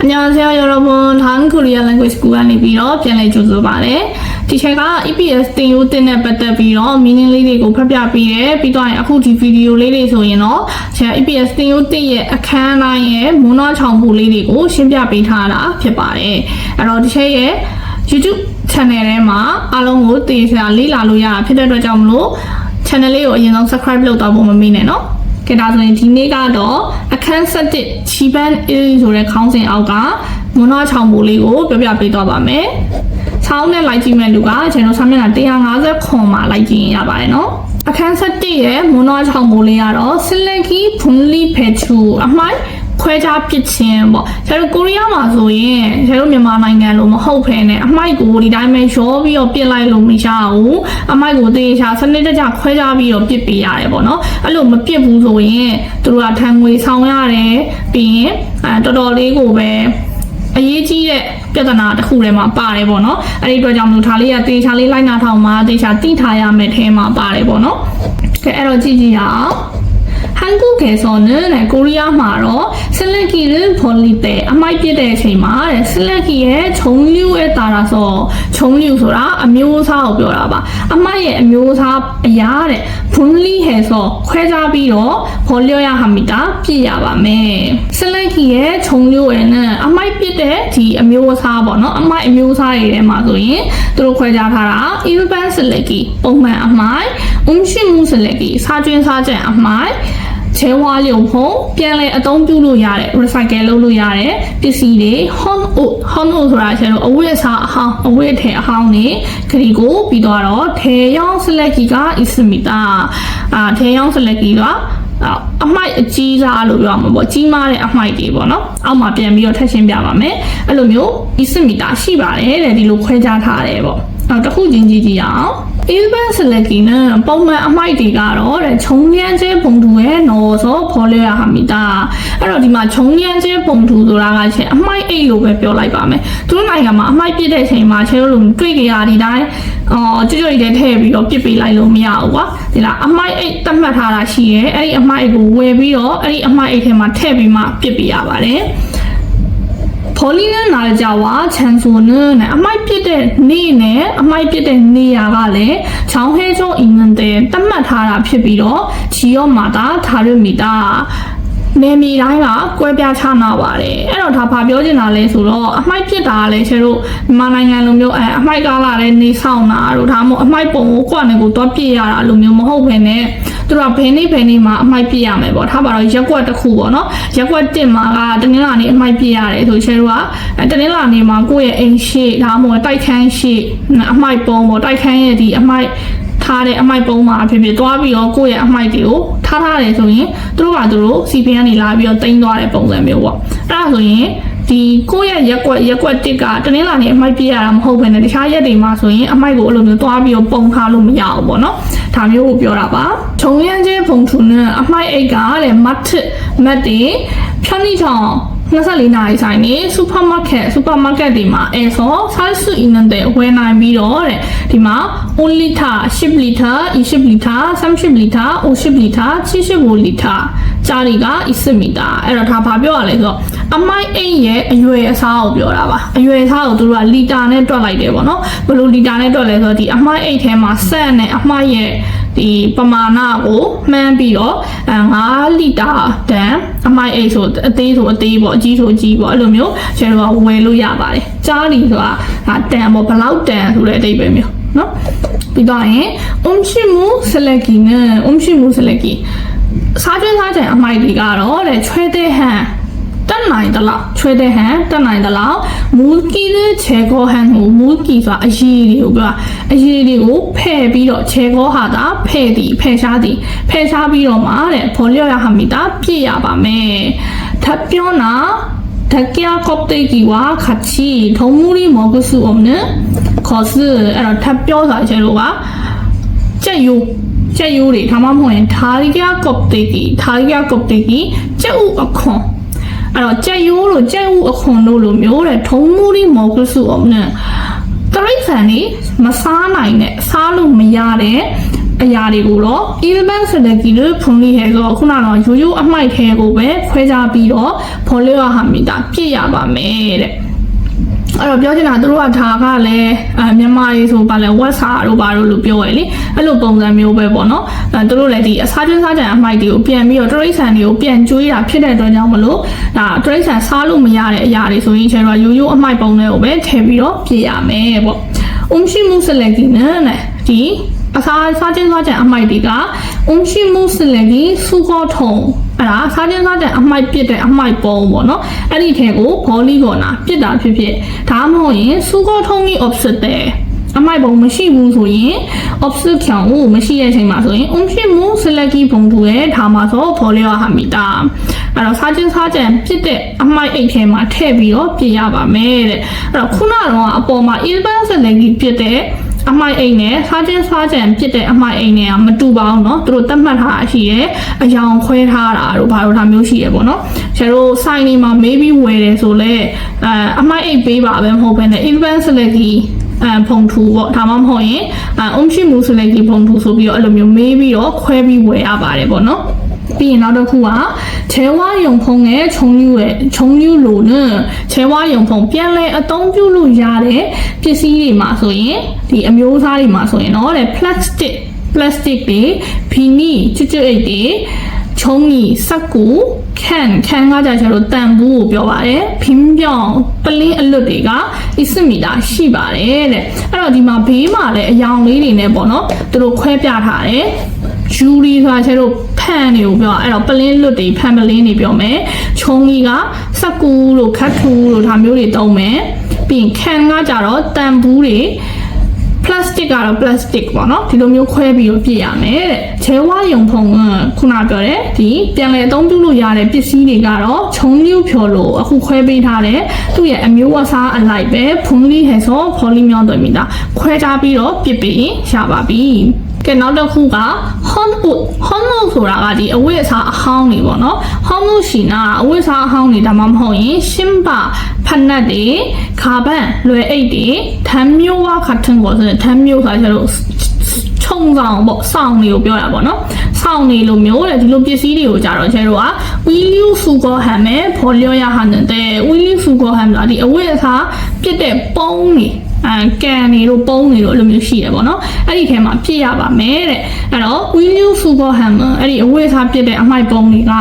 안녕하세요 여러분. 다음 코리아 랭귀지 구간이 비로 ပြန်လည်ကြိုဆိုပါရစေ။ဒီချက်က EPS တင်ယူတင်တဲ့ပတ်သက်ပြီးတော့ meaning လေးတွေကိုဖတ်ပြပေးတယ်။ပြီးတော့ရင်အခုဒီဗီဒီယိုလေးတွေဆိုရင်တော့ကျွန်တော် EPS တင်ယူတင်ရဲ့အခန်းတိုင်းရဲ့မွန်းနာချောင်ပူလေးတွေကိုရှင်းပြပေးထားတာဖြစ်ပါတယ်။အဲ့တော့ဒီချက်ရဲ့ YouTube channel ထဲမှာအားလုံးကိုတင်ပြလေ့လာလို့ရတာဖြစ်တဲ့အတွက်ကြောင့်မလို့ channel လေးကိုအရင်ဆုံး subscribe လုပ်တော့ဖို့မမေ့နဲ့နော်။ ကဲဒါဆိုရင်ဒီနေ့ကတော့အခန်း7ချီပန်းအေးဆိုတဲ့ခေါင်းစဉ်အောက်ကမွန်နာချောင်ပူလေးကိုပြောပြပေးသွားပါမယ်။ဆောင်းနဲ့လိုက်ကြည့်မဲ့လူကကျွန်တော်ဆမ်းမျက်နှာ150ခွန်မှာလိုက်ကြည့်ရင်ရပါတယ်နော်။အခန်း7ရဲ့မွန်နာချောင်ပူလေးကတော့ဆလက်ကီဖွန်လီဖက်ချူအမိုက် ခွဲခြားပစ်ခြင်းပေါ့ကျတို့ကိုရီးယားမှာဆိုရင်ကျတို့မြန်မာနိုင်ငံလိုမဟုတ်ဖ ೇನೆ အမိုက်ကိုဒီတိုင်းပဲရောပြီးတော့ပစ်လိုက်လို့မရဘူးအမိုက်ကိုတေချာစနစ်တကျခွဲခြားပြီးတော့ပစ်ပေးရတယ်ပေါ့နော်အဲ့လိုမပစ်ဘူးဆိုရင်သူတို့ကထံငွေဆောင်ရတယ်ပြီးရင်အဲတော်တော်လေးကိုပဲအရေးကြီးတဲ့ပြဿနာတစ်ခုထဲမှာပါတယ်ပေါ့နော်အဲ့ဒီအတွက်ကြောင့်မလို့ဒါလေးကတေချာလေးလိုက်နာထောင်မှာတေချာတိထားရမယ်ထဲမှာပါတယ်ပေါ့နော်ကဲအဲ့တော့ကြည့်ကြည့်ရအောင် 한국에서는 알고리아 말로 쓰레기를 버릴 때, 아마이피의 제말 쓰레기의 종류에 따라서 종류소라 묘사업이라봐. 아마의 묘사야래 분리해서 회자비로 벌려야 합니다. 비야밤에 쓰레기의 종류에는 아마이피의 뒤 묘사번호, 아마이 묘사에 맞으인 도록 회자하라. 일반 쓰레기, 엄마 아마이, 음식물 쓰레기, 사진 사진 아마이. ချဲဝါလျုံဖုံပြန်လည်အသုံးပြုလို့ရတယ် recycle လုပ်လို့ရတယ်ပစ္စည်းတွေ home oat home oat ဆိုတာကျတော့အဝတ်အစားအဟောင်းအဝတ်အထည်အဟောင်းတွေခရီကိုပြီးတော့တော့ထေယောင်းစလက်ကြီးက ismita အာထေယောင်းစလက်ကြီးကအမိုက်အကြီးစားလို့ပြောရမှာပေါ့ကြီးမားတဲ့အမိုက်တွေပေါ့နော်အောက်မှာပြန်ပြီးတော့ထပ်ရှင်းပြပါမယ်အဲ့လိုမျိုး ismita ရှိပါတယ်တဲ့ဒီလိုခွဲခြားထားတယ်ပေါ့နောက်တစ်ခုချင်းကြည့်ကြည့်အောင် အီဗန်ဆလက်ကီနပုံမှန်အမိုက်တွေကတော့တဲ့ခြုံညံကျဲပုံသူရဲ့နော်ဆိုဖော်လဲရဟာမိတာအဲ့တော့ဒီမှာခြုံညံကျဲပုံသူဆိုတာကချင်းအမိုက်အိတ်လို့ပဲပြောလိုက်ပါမယ်သူတို့နိုင်ငံမှာအမိုက်ပြစ်တဲ့အချိန်မှာချဲလို့တွေ့ကြရဒီတိုင်းအော်ကြွကြွလေးထည့်ပြီးတော့ပြစ်ပေးလိုက်လို့မရဘူးကွာဒီလားအမိုက်အိတ်တတ်မှတ်ထားတာရှိရဲအဲ့ဒီအမိုက်ကိုဝယ်ပြီးတော့အဲ့ဒီအမိုက်အိတ်ထဲမှာထည့်ပြီးမှပြစ်ပေးရပါတယ် 벌리는 날짜와 장소는 네, 아마이 피대 니네 아마이 피대 니야가 래 정해져 있는데 땀만 달아 피비로 지역마다 다릅니다. နေမီတိုင်းကကွဲပြားခြားနာပါတယ်အဲ့တော့ဒါဘာပြောချင်တာလဲဆိုတော့အမိုက်ပြစ်တာကလည်းကျတို့မြန်မာနိုင်ငံလိုမျိုးအဲအမိုက်ကားလာတဲ့နေဆောင်တာတို့ဒါမှမဟုတ်အမိုက်ပုံကိုကိုယ့်အနေကိုတော့ပြစ်ရတာလိုမျိုးမဟုတ်ဘဲနဲ့သူတို့ကဘယ်နေ့ဘယ်နေ့မှာအမိုက်ပြစ်ရမယ်ပေါ့ထားပါတော့ရက်ကွက်တစ်ခုပေါ့နော်ရက်ကွက်တစ်မှာကတနင်္လာနေ့အမိုက်ပြစ်ရတယ်ဆိုကျတို့ကတနင်္လာနေ့မှာကိုယ့်ရဲ့အိမ်ရှိဒါမှမဟုတ်တိုက်ခန်းရှိအမိုက်ပုံပေါ့တိုက်ခန်းရဲ့ဒီအမိုက် ထားတဲ့အမိုက်ပုံးမှာဖြစ်ဖြစ်သွားပြီးတော့ကိုယ့်ရဲ့အမိုက်တွေကိုထားထားတယ်ဆိုရင်သူတို့ကသူတို့ CPN ကနေလာပြီးတော့တင်သွားတဲ့ပုံစံမျိုးပေါ့အဲ့ဒါဆိုရင်ဒီကိုယ့်ရဲ့ရက်ကွက်ရက်ကွက်တစ်ကတနင်္လာနေ့အမိုက်ပြရတာမဟုတ်ဘဲနဲ့တခြားရက်တွေမှာဆိုရင်အမိုက်ကိုအဲ့လိုမျိုးသွားပြီးတော့ပုံထားလို့မရဘူးပေါ့နော်ဒါမျိုးကိုပြောတာပါခြုံရမ်းကျဲပုံထူနဲ့အမိုက်အိတ်ကတဲ့မတ်မတ်တွေဖြောင်းနေချောင်း 24နာရီဆိုင်နေစူပါမားကတ်စူပါမားကတ်တွေမှာအဲဆိုစားစုအင်းတဲ့ဝယ်နိုင်ပြီးတော့တဲ့ဒီမှာ 1 liter 10 liter 20 liter 30 liter 50 liter 75 liter ကြားတွေက20 meter အဲ့တော့ဒါဘာပြောရလဲဆိုတော့ အမိုက်အိမ်ရဲ့အရွယ်အစားကိုပြောတာပါအရွယ်အစားကိုသူတို့ကလီတာနဲ့တွက်လိုက်တယ်ပေါ့နော်ဘယ်လိုလီတာနဲ့တွက်လဲဆိုတော့ဒီအမိုက်အိမ်ထဲမှာဆက်နဲ့အမိုက်ရဲ့ဒီပမာဏကိုမှန်းပြီးတော့5လီတာတန်အမိုက်အိတ်ဆိုအသေးဆိုအသေးပေါ့အကြီးဆိုအကြီးပေါ့အဲ့လိုမျိုးကျန်တော့ဝယ်လို့ရပါတယ်ကြားလီဆိုတာတန်ပေါ့ဘလောက်တန်ဆိုတဲ့အတိတ်ပဲမျိုးနော်ပြီးတော့ရင် umchimu seleki နဲ့ umchimu seleki စားကျွန်းစားကြံအမိုက်တွေကတော့တဲ့ချွဲတဲ့ဟန် တက်နိုင်တလောက်ချွဲတဲ့ဟန်တက်နိုင်တလောက်မူကီတဲ့ခြေကောဟန်ကိုမူကီဆိုတာအရည်တွေကိုပြောအရည်တွေကိုဖဲ့ပြီးတော့ခြေကောဟာတာဖဲ့သည်ဖဲ့ရှားသည်ဖဲ့ရှားပြီးတော့မှတဲ့ဖော်လျော့ရဟာမီတာပြည့်ရပါမယ်ထပ်ပြောနာဓကယာကော့တေကီဝါခါချီထုံမူရီမော်ဂဆူအုံနခေါ်စအဲ့တော့ထပ်ပြောစာချေလို့ပါကြက်ယူကြက်ယူတွေဒါမှမဟုတ်ရင်ဓာရီကယာကော့တေကီဓာရီကယာကော့တေကီကြက်ဥအခွန် အဲ့တော့ကြက်ရိုးတို့ကြက်ဥအခွန်တို့လိုမျိုးတဲ့ထုံမှုတွေမော်ကစုအောင်နဲ့တရိတ်ဆန်နေမစားနိုင်နဲ့စားလို့မရတဲ့အရာတွေကိုတော့ element select လို့ဖွင့်လိုက်ဟဲဆိုခုနကတော့ရိုးရိုးအမိုက်ထဲကိုပဲခွဲခြားပြီးတော့ဖော်လို့ရဟာမိတာပြည့်ရပါမယ်တဲ့ အဲ့တော့ပြောချင်တာသူတို့ကဒါကလည်းအဲမြန်မာရေးဆိုပါလဲဝက်စာတို့ဘာတို့လို့ပြောရလေအဲ့လိုပုံစံမျိုးပဲပေါ့နော်အဲသူတို့လည်းဒီအစားချင်းစားကြံအမိုက်တွေကိုပြန်ပြီးတော့တရိတ်ဆန်တွေကိုပြန်ကျွေးတာဖြစ်တဲ့အတွက်ကြောင့်မလို့ဒါတရိတ်ဆန်စားလို့မရတဲ့အရာတွေဆိုရင်ကျတော့ရိုးရိုးအမိုက်ပုံတွေကိုပဲထည့်ပြီးတော့ပြရမယ်ပေါ့အုံရှိမှုစလက်ကီနဲ့ဒီအစားစားချင်းစားကြံအမိုက်တွေကအုံရှိမှုစလက်ကီစုခေါထုံ အဲ့ဒါစားချင်းစားကြံအမိုက်ပြစ်တဲ့အမိုက်ပုံပေါ့နော်အဲ့ဒီထဲကိုဘောလီကောနာပြစ်တာဖြစ်ဖြစ်ဒါမှမဟုတ်ရင်စုခေါထုံကြီး offset တဲ့အမိုက်ပုံမရှိဘူးဆိုရင် offset ချောင်းကိုမရှိတဲ့အချိန်မှာဆိုရင်အုံရှိမှု select ပုံတူရဲ့ဒါမှဆိုဖော်လျော်ဟာမီတာအဲ့တော့စားချင်းစားကြံပြစ်တဲ့အမိုက်အိတ်ထဲမှာထည့်ပြီးတော့ပြစ်ရပါမယ်တဲ့အဲ့တော့ခုနကတော့အပေါ်မှာ elephant select ပြစ်တဲ့ အမိုက်အိမ်နဲ့စားချင်းစားကြံပြစ်တဲ့အမိုက်အိမ်နဲ့ကမတူပါဘူးเนาะသူတို့သတ်မှတ်ထားတာရှိရဲအယောင်ခွဲထားတာတို့ဘာလို့ဒါမျိုးရှိရဲပေါ့เนาะကျတို့ sign နေမှာ maybe ဝယ်တယ်ဆိုလဲအဲအမိုက်အိတ်ပေးပါပဲမဟုတ်ဘဲနဲ့ elephant select အဲဖုံထူပေါ့ဒါမှမဟုတ်ရင်အုံရှိမှု select ဖုံထူဆိုပြီးတော့အဲ့လိုမျိုးမေးပြီးတော့ခွဲပြီးဝယ်ရပါတယ်ပေါ့เนาะ ပြီးရင်နောက်တစ်ခုကချဲဝါယုံဖုံရဲ့ခြုံယူရဲ့ခြုံယူလို့နဲ့ချဲဝါယုံဖုံပြန်လဲအသုံးပြုလို့ရတဲ့ပစ္စည်းတွေမှာဆိုရင်ဒီအမျိုးအစားတွေမှာဆိုရင်တော့တဲ့ plastic plastic တွေဖီနီချွတ်ချွတ်အိတ်တွေချုံကြီးစက်ကူခံခံကကြကျတော့တန်ဘူးကိုပြောပါတယ်ဖင်းပြောင်းပလင်းအလွတ်တွေကအစ်မီတာရှိပါတယ်တဲ့အဲ့တော့ဒီမှာဘေးမှာလည်းအယောင်လေးတွေနဲ့ပေါ့နော်သူတို့ခွဲပြထားတယ်ဂျူရီဆိုတာကျတော့ ဖန်တွေကိုပြောအဲ့တော့ပလင်းလွတ်တွေဖန်ပလင်းတွေပြောမယ်ခြုံကြီးကစက်ကူလို့ခတ်ထူလို့ဒါမျိုးတွေတုံးမယ်ပြီးရင်ခံကကြတော့တန်ဘူးတွေ plastic ကတော့ plastic ပေါ့နော်ဒီလိုမျိုးခွဲပြီးတော့ပြည့်ရမယ်တဲ့ချဲဝါယုံဖုံကခုနပြောတဲ့ဒီပြန်လည်အသုံးပြုလို့ရတဲ့ပစ္စည်းတွေကတော့ခြုံလေးဖြော်လို့အခုခွဲပေးထားတဲ့သူ့ရဲ့အမျိုးအစားအလိုက်ပဲဖုန်လေးဟဲဆိုဖော်လီမြောင်းတွေ့မိတာခွဲထားပြီးတော့ပြစ်ပေးရင်ရပါပြီ ကဲနောက်တစ်ခုက honwood honwood ဆိုတာကဒီအဝတ်အစားအဟောင်းတွေပေါ့နော် honwood ရှင်နာအဝတ်အစားအဟောင်းတွေဒါမှမဟုတ်ရင်ရှင်းပါဖက်နက်တွေခါပန့်လွယ်အိတ်တွေထမ်းမျိုးဝါခတ်ထင်းပေါ့ဆိုရင်ထမ်းမျိုးဆိုတာကျတော့ခြုံဆောင်ပေါ့စောင်းတွေကိုပြောတာပေါ့နော်စောင်းနေလိုမျိုးတဲ့ဒီလိုပစ္စည်းတွေကိုကြတော့ကျတော့က wheel sugar ham နဲ့ဖော်လျော်ရဟန်တဲ့ wheel sugar ham ဆိုတာဒီအဝတ်အစားပြစ်တဲ့ပုံးတွေ အဲကန်နေတို့ပုံးနေတို့အဲ့လိုမျိုးရှိတယ်ပေါ့နော်အဲ့ဒီထဲမှာပြည့်ရပါမယ်တဲ့အဲ့တော့ wheel sugar ham အဲ့ဒီအဝတ်အစားပြစ်တဲ့အမိုက်ပုံးတွေက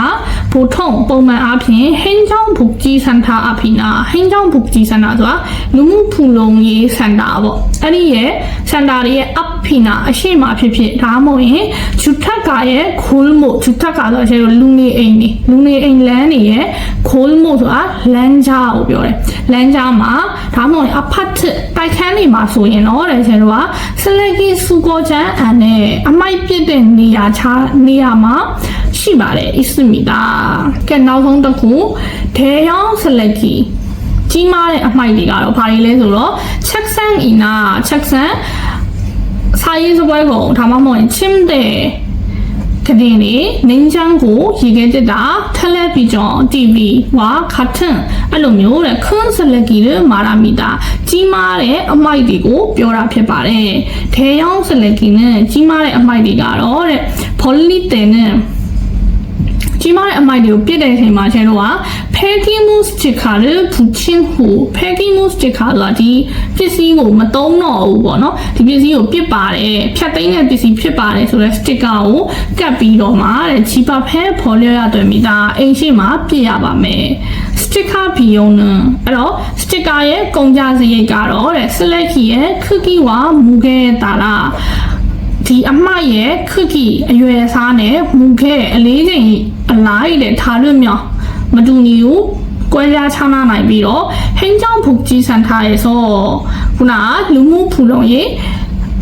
ဘိုထုံပုံမှန်အားဖြင့်ဟင်းချောင်းဘူကြီးစန်တာအဖိနာဟင်းချောင်းဘူကြီးစန်တာဆိုတာလူမှုဖူလုံရေးစန်တာပေါ့အဲ့ဒီရဲ့စန်တာတွေရဲ့အဖိနာအရှိမဖြစ်ဖြစ်ဒါမှမဟုတ်ရင်ဂျူထက်ကရဲ့ခိုးမို့ဂျူထက်ကဆိုကျတော့လူနေအိမ်နေလူနေအိမ်လမ်းနေရဲ့ခိုးမို့ဆိုတာလမ်းကြားကိုပြောတယ်လမ်းကြားမှာဒါမှမဟုတ်ရင်အဖတ်တိုက်ခန်းနေမှာဆိုရင်တော့တဲ့ကျတော့ဆလက်ကီစူကိုချန်အန်နဲ့အမိုက်ပြစ်တဲ့နေရာချာနေရာမှာ ရှိပါတယ်အစ်စမီတာကဲနောက်ဆုံးတစ်ခုဒေယောင်ဆလက်ကီကြီးမားတဲ့အမိုက်တွေကတော့ဘာတွေလဲဆိုတော့ချက်ဆန်အီနာချက်ဆန်စာရေးစပွဲကုန်ဒါမှမဟုတ်ရင်ချင်းတဲ့ကတင်နေနင်းချန်းကိုရေခဲတက်တာတယ်လီဗီဂျွန် TV ဝါခတ်ထန်အဲ့လိုမျိုးတဲ့ခွန်းဆလက်ကီရဲ့မာရာမီတာကြီးမားတဲ့အမိုက်တွေကိုပြောတာဖြစ်ပါတယ်။ဒေယောင်ဆလက်ကီနဲ့ကြီးမားတဲ့အမိုက်တွေ ကတော့တဲ့ polyten နဲ့ကြီးမားတဲ့အမိုက်တွေကိုပြစ်တဲ့အချိန်မှာကျတော့က packing mouse sticker ကိုပူချင်းဟူ packing mouse sticker လာဒီပစ္စည်းကိုမသုံးတော့ဘူးပေါ့နော်ဒီပစ္စည်းကိုပြစ်ပါတယ်ဖြတ်သိမ်းတဲ့ပစ္စည်းဖြစ်ပါတယ်ဆိုတော့ sticker ကိုကတ်ပြီးတော့မှတဲ့ချီပါဖဲဖော်လျော်ရတွေ့မိတာအိမ်ရှိမှာပြစ်ရပါမယ် sticker ဘီယုံနဲ့အဲ့တော့ sticker ရဲ့ကုန်ကြစရိတ်ကတော့တဲ့ select ရဲ့ cookie ဝမူခဲ့တာလား ဒီအမတ်ရဲ့ cookie အရွယ်စားနဲ့မူခဲ့အလေးချိန်အလိုက်တဲ့ထားလွတ်မြောင်မတူညီဘူးကွဲပြားခြားနားနိုင်ပြီးတော့ဟင်းကြောင့်ဖုန်ကြီးစံထားရဲဆိုခုနကလူမှုဖူလုံရေး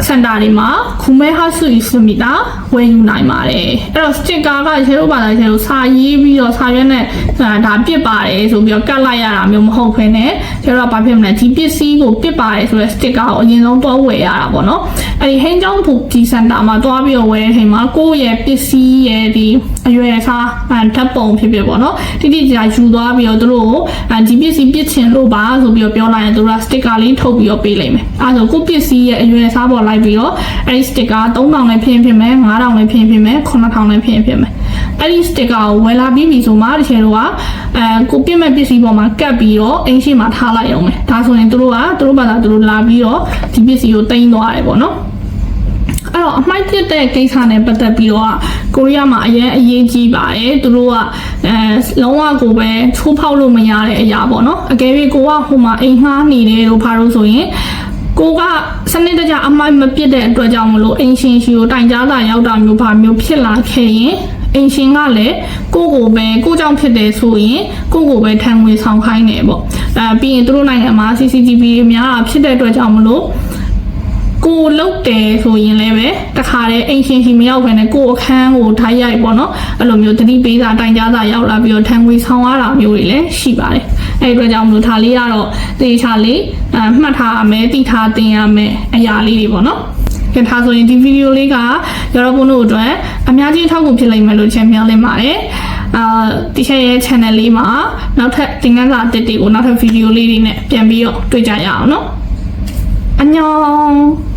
စန်တာတွေမှာခုမဲဟာဆူစမီတာဝယ်ယူနိုင်ပါတယ်အဲ့တော့ sticker ကရေလို့ပါလားရေလို့စာရေးပြီးတော့စာရွက်နဲ့ဒါပြစ်ပါတယ်ဆိုပြီးတော့ကတ်လိုက်ရတာမျိုးမဟုတ်ဘဲနဲ့ရေတော့ဘာဖြစ်မလဲဒီပစ္စည်းကိုပြစ်ပါတယ်ဆိုတော့ sticker ကိုအရင်ဆုံးတော့ဝယ်ရတာပေါ့နော် အဲ့ဒီဟင်းကျောင်းဖို့ဒီစင်တာမှာတွားပြီးတော့ဝယ်တဲ့ချိန်မှာကိုယ့်ရဲ့ပစ္စည်းရဲ့ဒီအရွယ်အစားအဲဓာတ်ပုံဖြစ်ဖြစ်ပေါ့နော်တိတိကျကျယူသွားပြီးတော့သူတို့ကိုအဲဒီပစ္စည်းပြစ်ချင်လို့ပါဆိုပြီးတော့ပြောလိုက်ရင်သူတို့ကစတစ်ကာလေးထုတ်ပြီးတော့ပေးလိုက်မယ်အဲဒါဆိုကိုယ့်ပစ္စည်းရဲ့အရွယ်အစားပေါ်လိုက်ပြီးတော့အဲ့ဒီစတစ်ကာ3000လည်းဖြစ်ရင်ဖြစ်မယ်9000လည်းဖြစ်ရင်ဖြစ်မယ်9000လည်းဖြစ်ရင်ဖြစ်မယ် အဲ့ဒီစတစ်ကာကိုဝယ်လာပြီးပြီဆိုမှတကယ်တော့ကအဲကိုပြစ်မဲ့ပစ္စည်းပေါ်မှာကတ်ပြီးတော့အင်းရှိမှာထားလိုက်အောင်မယ်ဒါဆိုရင်သူတို့ကသူတို့ဘာသာသူတို့လာပြီးတော့ဒီပစ္စည်းကိုတင်သွားတယ်ပေါ့နော်အဲ့တော့အမိုက်ပြစ်တဲ့ကိစ္စနဲ့ပတ်သက်ပြီးတော့ကိုရီးယားမှာအရင်အရေးကြီးပါတယ်သူတို့ကအဲလုံးဝကိုပဲချိုးဖောက်လို့မရတဲ့အရာပေါ့နော်အကယ်၍ကိုကဟိုမှာအိမ်ငှားနေတယ်လို့ဖားလို့ဆိုရင်ကိုကစနစ်တကျအမိုက်မပြစ်တဲ့အတွက်ကြောင့်မလို့အင်ရှင်ရှိကိုတိုင်ကြားတာရောက်တာမျိုးဘာမျိုးဖြစ်လာခဲ့ရင် အင်ရှင်ကလည်းကိုကိုပဲကိုကြောင့်ဖြစ်တယ်ဆိုရင်ကိုကိုပဲထံငွေဆောင်ခိုင်းတယ်ပေါ့အဲပြီးရင်သူတို့နိုင်ငံမှာ CCTV တွေများတာဖြစ်တဲ့အတွက်ကြောင့်မလို့ကိုလုတ်တယ်ဆိုရင်လည်းပဲတခါတည်းအိမ်ရှင်ရှင်မရောက်ဘဲနဲ့ကိုအခန်းကိုထားရိုက်ပေါ့နော်အဲ့လိုမျိုးတတိပေးစာတိုင်ကြားစာရောက်လာပြီးတော့ထံငွေဆောင်ရတာမျိုးတွေလည်းရှိပါတယ်အဲ့ဒီအတွက်ကြောင့်မလို့ဒါလေးကတော့တေချာလေးအမှတ်ထားရမယ်တိထားတင်ရမယ်အရာလေးတွေပေါ့နော် ကဲထားဆိုရင်ဒီဗီဒီယိုလေးကရောတော့ဘုန်းတို့အတွက်အများကြီးအထောက်အကူဖြစ်လိမ့်မယ်လို့ချင်မျှော်လင့်ပါတယ်အာတီချက်ရဲ့ channel လေးမှာနောက်ထပ်သင်ခန်းစာအသစ်တွေကိုနောက်ထပ်ဗီဒီယိုလေးတွေနဲ့ပြန်ပြီးတော့တွေ့ကြရအောင်နော်안 녕.